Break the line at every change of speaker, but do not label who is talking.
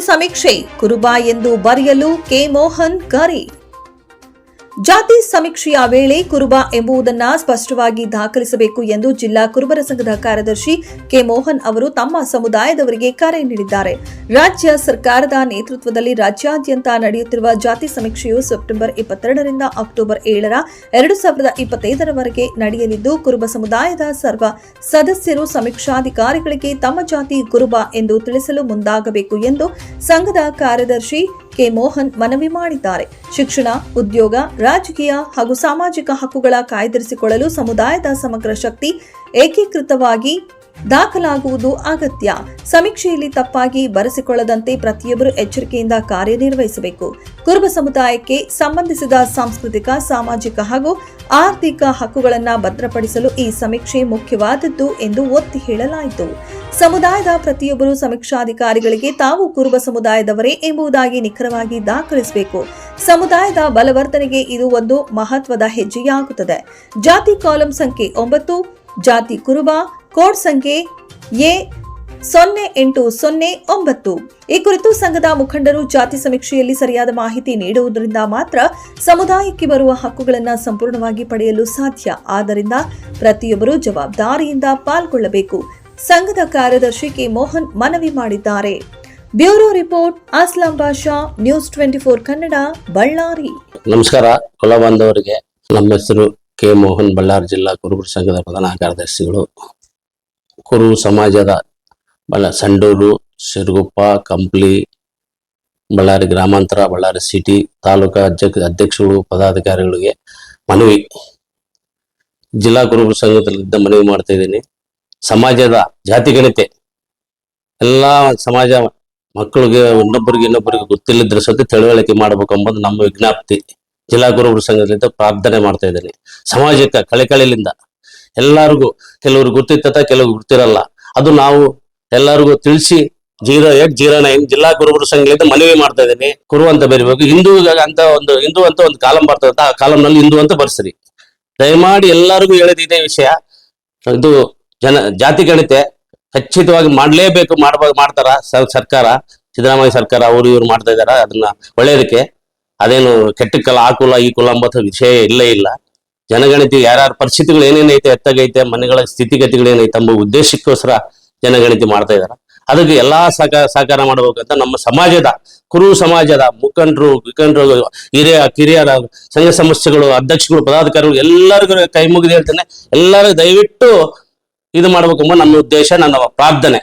ಸಮೀಕ್ಷೆ ಕುರುಬ ಎಂದು ಬರೆಯಲು ಕೆ ಮೋಹನ್ ಕರೆ. ಜಾತಿ ಸಮೀಕ್ಷೆಯ ವೇಳೆ ಕುರುಬ ಎಂಬುದನ್ನ ಸ್ಪಷ್ಟವಾಗಿ ದಾಖಲಿಸಬೇಕು ಎಂದು ಜಿಲ್ಲಾ ಕುರುಬರ ಸಂಘದ ಕಾರ್ಯದರ್ಶಿ ಕೆ ಮೋಹನ್ ಅವರು ತಮ್ಮ ಸಮುದಾಯದವರಿಗೆ ಕರೆ ನೀಡಿದ್ದಾರೆ. ರಾಜ್ಯ ಸರ್ಕಾರದ ನೇತೃತ್ವದಲ್ಲಿ ರಾಜ್ಯಾದ್ಯಂತ ನಡೆಯುತ್ತಿರುವ ಜಾತಿ ಸಮೀಕ್ಷೆಯು ಸೆಪ್ಟೆಂಬರ್ ಇಪ್ಪತ್ತೆರಡರಿಂದ ಅಕ್ಟೋಬರ್ ಏಳರ ಎರಡು ಸಾವಿರದ ಇಪ್ಪತ್ತೈದರವರೆಗೆ ನಡೆಯಲಿದ್ದು, ಕುರುಬ ಸಮುದಾಯದ ಸರ್ವ ಸದಸ್ಯರು ಸಮೀಕ್ಷಾಧಿಕಾರಿಗಳಿಗೆ ತಮ್ಮ ಜಾತಿ ಕುರುಬ ಎಂದು ತಿಳಿಸಲು ಮುಂದಾಗಬೇಕು ಎಂದು ಸಂಘದ ಕಾರ್ಯದರ್ಶಿ ಕೆ ಮೋಹನ್ ಮನವಿ ಮಾಡಿದ್ದಾರೆ. ಶಿಕ್ಷಣ, ಉದ್ಯೋಗ, ರಾಜಕೀಯ ಹಾಗೂ ಸಾಮಾಜಿಕ ಹಕ್ಕುಗಳ ಕಾಯ್ದಿರಿಸಿಕೊಳ್ಳಲು ಸಮುದಾಯದ ಸಮಗ್ರ ಶಕ್ತಿ ಏಕೀಕೃತವಾಗಿ ದಾಖಲಾಗುವುದು ಅಗತ್ಯ. ಸಮೀಕ್ಷೆಯಲ್ಲಿ ತಪ್ಪಾಗಿ ಬರೆಸಿಕೊಳ್ಳದಂತೆ ಪ್ರತಿಯೊಬ್ಬರು ಎಚ್ಚರಿಕೆಯಿಂದ ಕಾರ್ಯನಿರ್ವಹಿಸಬೇಕು. ಕುರುಬ ಸಮುದಾಯಕ್ಕೆ ಸಂಬಂಧಿಸಿದ ಸಾಂಸ್ಕೃತಿಕ, ಸಾಮಾಜಿಕ ಹಾಗೂ ಆರ್ಥಿಕ ಹಕ್ಕುಗಳನ್ನು ಭದ್ರಪಡಿಸಲು ಈ ಸಮೀಕ್ಷೆ ಮುಖ್ಯವಾದದ್ದು ಎಂದು ಒತ್ತಿ ಹೇಳಲಾಯಿತು. ಸಮುದಾಯದ ಪ್ರತಿಯೊಬ್ಬರು ಸಮೀಕ್ಷಾಧಿಕಾರಿಗಳಿಗೆ ತಾವು ಕುರುಬ ಸಮುದಾಯದವರೇ ಎಂಬುದಾಗಿ ನಿಖರವಾಗಿ ದಾಖಲಿಸಬೇಕು. ಸಮುದಾಯದ ಬಲವರ್ಧನೆಗೆ ಇದು ಒಂದು ಮಹತ್ವದ ಹೆಜ್ಜೆಯಾಗುತ್ತದೆ. ಜಾತಿ ಕಾಲಂ ಸಂಖ್ಯೆ ಒಂಬತ್ತು, ಜಾತಿ ಕುರುಬ ಕೋಡ್ ಸಂಖ್ಯೆ ಎ ಸೊನ್ನೆ ಎಂಟು ಸೊನ್ನೆ ಒಂಬತ್ತು. ಈ ಕುರಿತು ಸಂಘದ ಮುಖಂಡರು ಜಾತಿ ಸಮೀಕ್ಷೆಯಲ್ಲಿ ಸರಿಯಾದ ಮಾಹಿತಿ ನೀಡುವುದರಿಂದ ಮಾತ್ರ ಸಮುದಾಯಕ್ಕೆ ಬರುವ ಹಕ್ಕುಗಳನ್ನು ಸಂಪೂರ್ಣವಾಗಿ ಪಡೆಯಲು ಸಾಧ್ಯ. ಆದ್ದರಿಂದ ಪ್ರತಿಯೊಬ್ಬರು ಜವಾಬ್ದಾರಿಯಿಂದ ಪಾಲ್ಗೊಳ್ಳಬೇಕು. ಸಂಘದ ಕಾರ್ಯದರ್ಶಿ ಕೆ ಮೋಹನ್ ಮನವಿ ಮಾಡಿದ್ದಾರೆ. Bureau report, Aslam Basha news twenty four Kannada, Ballari.
ನಮಸ್ಕಾರ. ಕುಲ ನಮ್ಮ ಹೆಸರು ಕೆ ಮೋಹನ್ ಬಳ್ಳಾರಿ ಜಿಲ್ಲಾ ಕುರುಬರ ಸಂಘದ ಪ್ರಧಾನ ಕಾರ್ಯದರ್ಶಿಗಳು. ಕುರು ಸಮಾಜದ ಬಲ್ಲ ಸಂಡೂರು, ಸಿರುಗುಪ್ಪ, ಕಂಪ್ಲಿ, ಬಳ್ಳಾರಿ ಗ್ರಾಮಾಂತರ, ಬಳ್ಳಾರಿ ಸಿಟಿ ತಾಲೂಕಾ ಅಧ್ಯಕ್ಷ ಅಧ್ಯಕ್ಷರು, ಪದಾಧಿಕಾರಿಗಳಿಗೆ ಮನವಿ. ಜಿಲ್ಲಾ ಕುರುಬರ ಸಂಘದಲ್ಲಿದ್ದ ಮನವಿ ಮಾಡ್ತಾ ಇದ್ದೀನಿ. ಸಮಾಜದ ಜಾತಿ ಗಣತೆ. ಎಲ್ಲಾ ಸಮಾಜ ಮಕ್ಕಳಿಗೆ ಇನ್ನೊಬ್ಬರಿಗೆ ಇನ್ನೊಬ್ಬರಿಗೆ ಗೊತ್ತಿಲ್ಲದ್ರೆ ಸತಿ ತಿಳುವಳಿಕೆ ಮಾಡ್ಬೇಕು ಎಂಬುದು ನಮ್ಮ ವಿಜ್ಞಾಪ್ತಿ. ಜಿಲ್ಲಾ ಗುರುಗಳ ಸಂಘದಿಂದ ಪ್ರಾರ್ಥನೆ ಮಾಡ್ತಾ ಇದ್ದೀನಿ. ಸಮಾಜಕ್ಕೆ ಕಳೆಕಳಿಲಿಂದ ಎಲ್ಲರಿಗೂ, ಕೆಲವರು ಗೊತ್ತಿರ್ತದ ಕೆಲವ್ರು ಗೊತ್ತಿರಲ್ಲ. ಅದು ನಾವು ಎಲ್ಲರಿಗೂ ತಿಳಿಸಿ, ಜೀರೋ ಏಟ್, ಜೀರೋ ನೈನ್ ಜಿಲ್ಲಾ ಗುರುಗುರು ಸಂಘದಿಂದ ಮನವಿ ಮಾಡ್ತಾ ಇದ್ದೀನಿ. ಕುರು ಅಂತ ಬರಿಬೇಕು. ಹಿಂದೂ ಅಂತ ಒಂದು, ಹಿಂದೂ ಅಂತ ಒಂದು ಕಾಲಂ ಬರ್ತದೆ ಆ ಕಾಲಂನಲ್ಲಿ ಹಿಂದೂ ಅಂತ ಬರ್ಸ್ರಿ. ದಯಮಾಡಿ ಎಲ್ಲರಿಗೂ ಹೇಳಿದಿದೆ ವಿಷಯ. ಇದು ಜನ, ಜಾತಿ ಗಣಿತೆ ಖಚಿತವಾಗಿ ಮಾಡ್ಲೇಬೇಕು, ಮಾಡ್ಬ, ಮಾಡ್ತಾರ ಸರ್ಕಾರ. ಸಿದ್ದರಾಮಯ್ಯ ಸರ್ಕಾರ, ಅವರು ಇವ್ರು ಮಾಡ್ತಾ ಇದಾರ, ಅದನ್ನ ಒಳ್ಳೇದಕ್ಕೆ ಅದೇನು ಕೆಟ್ಟ ಕಲ, ಆ ಕುಲ, ಈ ಕುಲ ಎಂಬ ವಿಷಯ ಇಲ್ಲೇ ಇಲ್ಲ. ಜನಗಣತಿ ಯಾರ್ಯಾರ ಪರಿಸ್ಥಿತಿಗಳು ಏನೇನೈತೆ ಎತ್ತಗೈತೆ, ಮನೆಗಳ ಸ್ಥಿತಿಗತಿಗಳು ಏನೈತೆ ಎಂಬ ಉದ್ದೇಶಕ್ಕೋಸ್ಕರ ಜನಗಣತಿ ಮಾಡ್ತಾ ಇದಾರ. ಅದಕ್ಕೆ ಎಲ್ಲಾ ಸಹಕಾರ ಸಹಕಾರ ಮಾಡಬೇಕಂತ ನಮ್ಮ ಸಮಾಜದ, ಕುರು ಸಮಾಜದ ಮುಖಂಡರು ವಿಖಂಡರು ಹಿರಿಯ, ಕಿರಿಯರ, ಸಂಘ ಸಂಸ್ಥೆಗಳು, ಅಧ್ಯಕ್ಷಗಳು, ಪದಾಧಿಕಾರಿಗಳು ಎಲ್ಲರಿಗೂ ಕೈ ಮುಗಿದು ಹೇಳ್ತೇನೆ, ಎಲ್ಲರೂ ದಯವಿಟ್ಟು ಇದು ಮಾಡ್ಬೇಕೆಂಬ ನಮ್ಮ ಉದ್ದೇಶ, ನನ್ನ ಪ್ರಾರ್ಥನೆ.